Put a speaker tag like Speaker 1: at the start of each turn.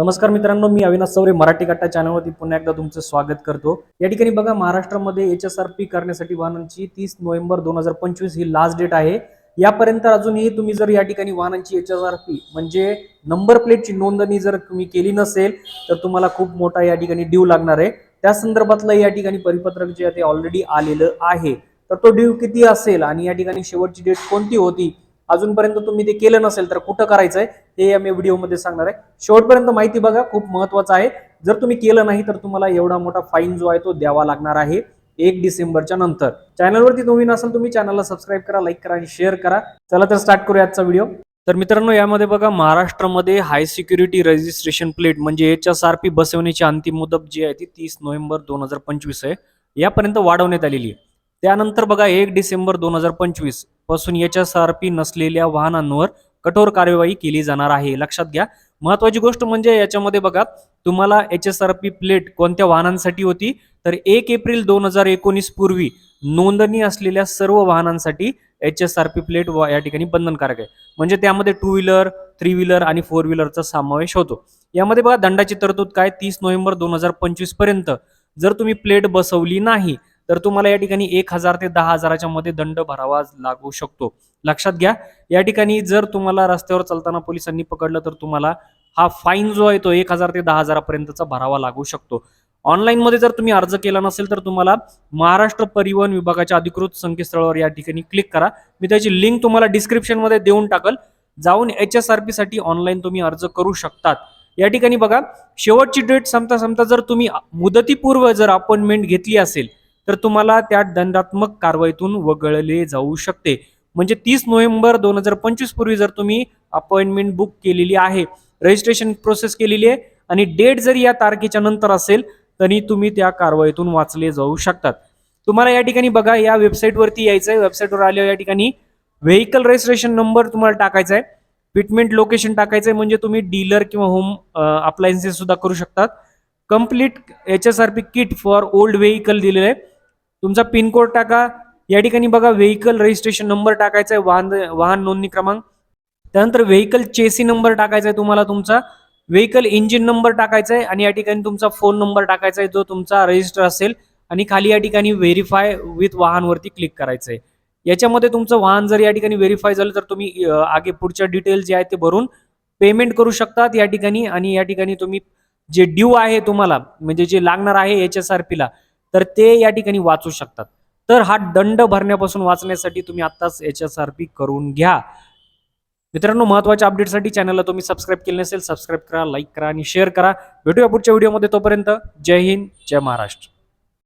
Speaker 1: नमस्कार मित्रांनो मी अविनाश सवरे मराठी कट्टा चॅनलवरती पुन्हा एकदा तुमचं स्वागत करतो. या ठिकाणी बघा महाराष्ट्रामध्ये एच एस आर पी करण्यासाठी वाहनांची तीस नोव्हेंबर दोन हजार पंचवीस ही लास्ट डेट आहे. यापर्यंत अजूनही तुम्ही जर या ठिकाणी वाहनांची एच एस आर पी म्हणजे नंबर प्लेटची नोंदणी जर तुम्ही केली नसेल तर तुम्हाला खूप मोठा या ठिकाणी ड्यू लागणार आहे. त्या संदर्भातलं या ठिकाणी परिपत्रक जे आहे ते ऑलरेडी आलेलं आहे. तर तो ड्यू किती असेल आणि या ठिकाणी शेवटची डेट कोणती होती अजूनपर्यंत तुम्ही ते केलं नसेल तर कुठं करायचं आहे हे या मी व्हिडिओमध्ये सांगणार आहे. शेवटपर्यंत माहिती बघा खूप महत्वाचं आहे. जर तुम्ही केलं नाही तर तुम्हाला एवढा मोठा फाईन जो आहे तो द्यावा लागणार आहे एक डिसेंबरच्या नंतर. चॅनलवरती तुम्ही नसाल तुम्ही चॅनलला सबस्क्राईब करा लाईक करा आणि शेअर करा. चला तर स्टार्ट करूया आजचा व्हिडिओ तर मित्रांनो यामध्ये बघा महाराष्ट्रामध्ये हाय सिक्युरिटी रजिस्ट्रेशन प्लेट म्हणजे एच एस आर पी बसवण्याची अंतिम मुदत जी आहे ती तीस नोव्हेंबर दोन हजार पंचवीस आहे. यापर्यंत वाढवण्यात आलेली आहे. त्यानंतर बघा एक डिसेंबर दोन हजार पंचवीस पासून एच एस आर पी नसलेल्या वाहनांवर कठोर कार्यवाही केली जाणार आहे. लक्षात घ्या. महत्वाची गोष्ट म्हणजे याच्यामध्ये बघा तुम्हाला H S R P plate कोणत्या वाहनांसाठी होती? तर एक एप्रिल दोन हजार एकोणीस पूर्वी नोंदणी असलेल्या सर्व वाहनांसाठी H S R P plate या ठिकाणी बंधनकारक आहे. म्हणजे त्यामध्ये टू व्हीलर थ्री व्हीलर आणि फोर व्हीलरचा समावेश होतो. यामध्ये बघा दंडाची तरतूद काय? तीस नोव्हेंबर दोन हजार पंचवीसपर्यंत जर तुम्ही प्लेट बसवली नाही तर तुम्हाला या ठिकाणी एक हजार ते दहा हजाराच्या मध्ये दंड भरावा लागू शकतो. लक्षात घ्या या ठिकाणी जर तुम्हाला रस्त्यावर चालताना पोलिसांनी पकडलं तर तुम्हाला हा फाईन जो आहे तो एक हजार ते दहा हजारापर्यंतचा भरावा लागू शकतो. ऑनलाईन मध्ये जर तुम्ही अर्ज केला नसेल तर तुम्हाला महाराष्ट्र परिवहन विभागाच्या अधिकृत संकेतस्थळावर या ठिकाणी क्लिक करा. मी त्याची लिंक तुम्हाला डिस्क्रिप्शनमध्ये देऊन टाकल. जाऊन एच एस आर पी साठी ऑनलाईन तुम्ही अर्ज करू शकतात. या ठिकाणी बघा शेवटची डेट संपता संपता जर तुम्ही मुदतीपूर्व जर अपॉइंटमेंट घेतली असेल तर तुम्हाला त्या दंडात्मक कारवाईतून वगळले जाऊ शकते. म्हणजे तीस नोव्हेंबर दोन हजार पंचवीस पूर्वी जर तुम्ही अपॉइंटमेंट बुक केलेली आहे रजिस्ट्रेशन प्रोसेस केलेली आहे आणि डेट जरी या तारखेच्या नंतर असेल तरी तुम्ही त्या कारवाईतून वाचले जाऊ शकतात. तुम्हाला या ठिकाणी बघा या वेबसाईटवरती यायचं आहे वेबसाईटवर आल्यावर या ठिकाणी व्हेकल रजिस्ट्रेशन नंबर तुम्हाला टाकायचा आहे फिटमेंट लोकेशन टाकायचं आहे म्हणजे तुम्ही डीलर किंवा होम अप्लायन्सेस सुद्धा करू शकतात. Complete H S R P kit for old vehicle दिलेलं आहे. तुमचा पिनकोड टाका. या ठिकाणी बघा व्हेकल रजिस्ट्रेशन नंबर टाकायचा आहे वाहन वाहन नोंदणी क्रमांक. त्यानंतर व्हेकल चेसी नंबर टाकायचा आहे तुम्हाला तुमचा. व्हेकल इंजिन नंबर टाकायचा आहे आणि या ठिकाणी तुमचा फोन नंबर टाकायचा आहे जो तुमचा रजिस्टर असेल. आणि खाली या ठिकाणी व्हेरीफाय विथ वाहनवरती क्लिक करायचं आहे याच्यामध्ये तुमचं वाहन जर या ठिकाणी व्हेरीफाय झालं तर तुम्ही आगे पुढच्या डिटेल्स जे आहेत ते भरून पेमेंट करू शकतात या ठिकाणी. आणि या ठिकाणी तुम्ही जे ड्यू आहे तुम्हाला म्हणजे जे लागणार आहे एच एस आर पीला तर ते या ठिकाणी वाचू शकतात. तर हा दंड भरण्यापासून वाचण्यासाठी तुम्ही आत्ताच एच एस आर पी करून घ्या. मित्रांनो महत्त्वाच्या अपडेटसाठी चॅनलला तुम्ही सबस्क्राईब केले नसेल सबस्क्राईब करा लाईक करा आणि शेअर करा. भेटूया पुढच्या व्हिडिओमध्ये तोपर्यंत. जय हिंद जय महाराष्ट्र.